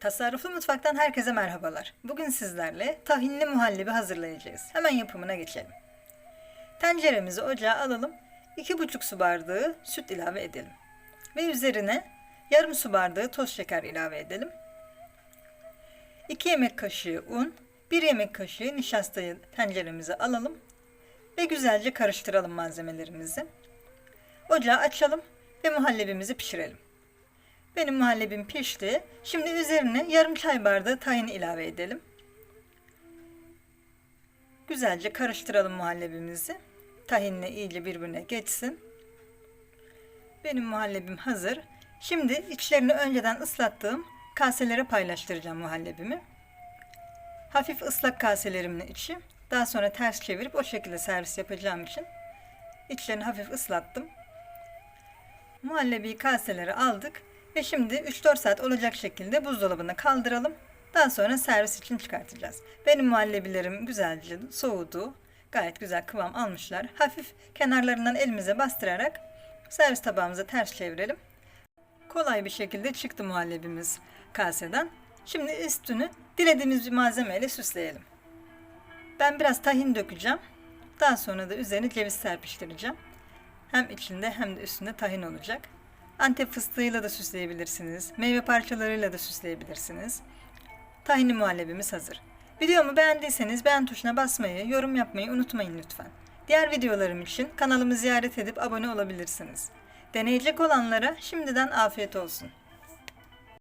Tasarruflu Mutfak'tan herkese merhabalar. Bugün sizlerle tahinli muhallebi hazırlayacağız. Hemen yapımına geçelim. Tenceremizi ocağa alalım. 2,5 su bardağı süt ilave edelim. Ve üzerine yarım su bardağı toz şeker ilave edelim. 2 yemek kaşığı un, 1 yemek kaşığı nişastayı tenceremize alalım ve güzelce karıştıralım malzemelerimizi. Ocağı açalım ve muhallebimizi pişirelim. Benim muhallebim pişti. Şimdi üzerine yarım çay bardağı tahin ilave edelim. Güzelce karıştıralım muhallebimizi. Tahinle iyice birbirine geçsin. Benim muhallebim hazır. Şimdi içlerini önceden ıslattığım kaselere paylaştıracağım muhallebimi. Hafif ıslak kaselerimin içi. Daha sonra ters çevirip o şekilde servis yapacağım için içlerini hafif ıslattım. Muhallebiyi kaselere aldık ve şimdi 3-4 saat olacak şekilde buzdolabına kaldıralım. Daha sonra servis için çıkartacağız. Benim muhallebilerim güzelce soğudu. Gayet güzel kıvam almışlar. Hafif kenarlarından elimize bastırarak servis tabağımıza ters çevirelim. Kolay bir şekilde çıktı muhallebimiz kaseden. Şimdi üstünü dilediğimiz bir malzemeyle süsleyelim. Ben biraz tahin dökeceğim. Daha sonra da üzerine ceviz serpiştireceğim. Hem içinde hem de üstünde tahin olacak. Antep fıstığıyla da süsleyebilirsiniz. Meyve parçalarıyla da süsleyebilirsiniz. Tahinli muhallebimiz hazır. Videomu beğendiyseniz beğen tuşuna basmayı, yorum yapmayı unutmayın lütfen. Diğer videolarım için kanalımı ziyaret edip abone olabilirsiniz. Deneyecek olanlara şimdiden afiyet olsun.